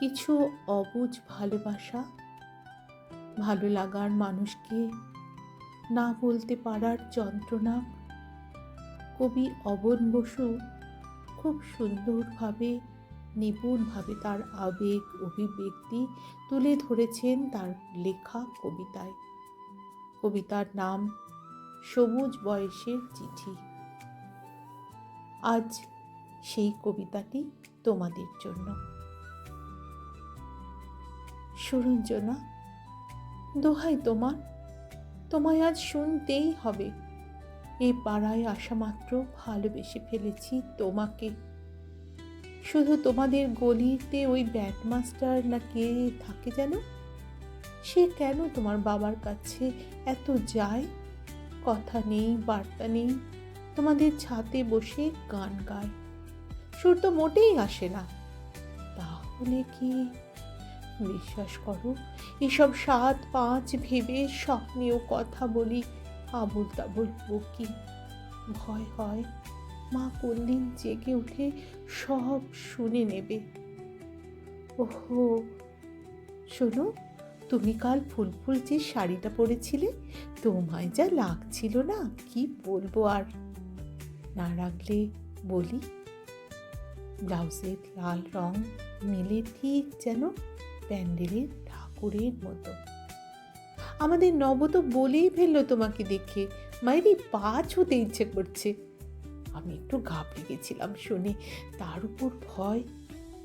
কিছু অবুঝ ভালোবাসা? ভালো লাগার মানুষকে না বলতে পারার যন্ত্রণা? কবি অবন বসু খুব সুন্দরভাবে, নিপুণভাবে তার আবেগ, অভিব্যক্তি তুলে ধরেছেন তার লেখা কবিতায়। কবিতার নাম সবুজ বয়সের চিঠি আজ সেই কবিতাটি তোমাদের জন্য। সুরঞ্জনা দোহাই তোমার, তোমায় আজ শুনতেই হবে। এ পাড়ায় আসা মাত্র ভালোবেসে ফেলেছি তোমাকে। শুধু তোমাদের গলিতে ওই ব্যাটমাস্টার না কে থাকে যেন? সে কেন তোমার বাবার কাছে এত যায়? কথা নেই, বার্তা নেই, তোমাদের ছাতে বসে গান গায়। সুর তো মোটেই আসে না। তাহলে কি বিশ্বাস করো, এসব সাত পাঁচ ভেবে স্বপ্নেও কথা বলি আবুল তাবুল বকি। ভয় হয়, মা কোন দিন জেগে উঠে সব শুনে নেবে। ওহো, শোনো, তুমি কাল ফুল ফুল যে শাড়িটা পরেছিলে, তোমায় যা লাগছিল না, কি বলব আর? না রাখলে বলি, ব্লাউজের লাল রং মিলে ঠিক যেন প্যান্ডেলের ঠাকুরের মতো। আমাদের নব তো বলেই ফেলল তোমাকে দেখে। মায়েরই পা ছুতে ইচ্ছে করছে। আমি একটু ঘাবড়ে গেছিলাম শুনে। তার উপর ভয়।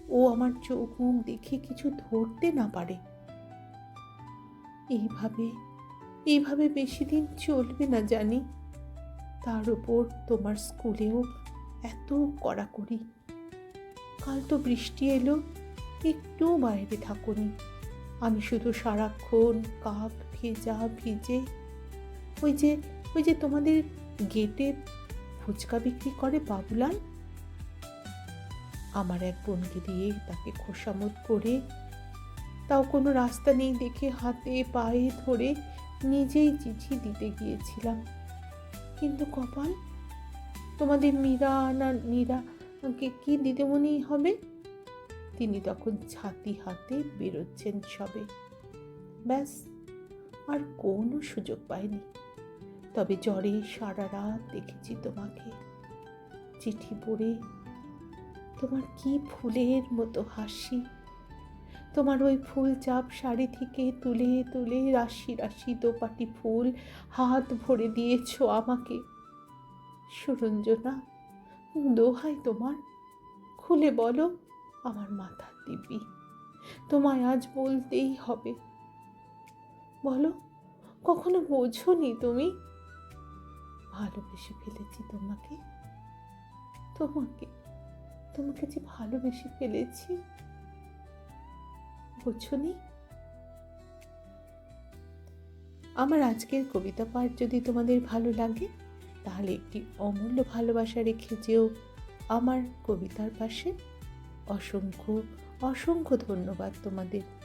ও আমার চোখ মুখ দেখে কিছু ধরতে না পারে। এইভাবে এইভাবে বেশি দিন চলবে না জানি। তার উপর তোমার স্কুলেও এত কড়াকড়ি। কাল তো বৃষ্টি এলো। একটু বাইরে থাকুনি। আমি শুধু সারাক্ষণ কাক ভেজা, ভিজে ওই যে ওই যে তোমাদের গেটে ফুচকা বিক্রি করে বাবুলাল? আমার এক বোনকে দিয়ে তাকে খোসামত করে তাও কোনো রাস্তা নেই দেখে হাতে পায়ে ধরে নিজেই চিঠি দিতে গিয়েছিলাম। কিন্তু কপাল, তোমাদের মীরা না নীরা কে কি দিদিমণি হবে? তিনি তখন ছাতি হাতে বেরোচ্ছেন সবে। ব্যাস, আর কোনো সুযোগ পাইনি। তবে জ্বরে সারা রাত দেখেছি তোমাকে। চিঠি পড়ে, তোমার কি ফুলের মতো হাসি? তোমার ওই ফুল চাপ শাড়ি থেকে তুলে তুলে রাশি রাশি দোপাটি ফুল হাত ভরে দিয়েছ আমাকে। সুরঞ্জনা, দোহাই তোমার। খুলে বলো। আমার মাথার দিবি। তোমায় আজ বলতেই হবে। বলো, কখনো বোঝনি তুমি? ভালোবেসে ফেলেছি তোমাকে। তোমাকে তোমাকে যে ভালোবেসে ফেলেছি। বোঝনি? আমার আজকের কবিতা পাঠ যদি তোমাদের ভালো লাগে, তাহলে একটি অমূল্য ভালোবাসা রেখে যেও আমার কবিতার পাশে। অসংখ্য অসংখ্য ধন্যবাদ তোমাদের।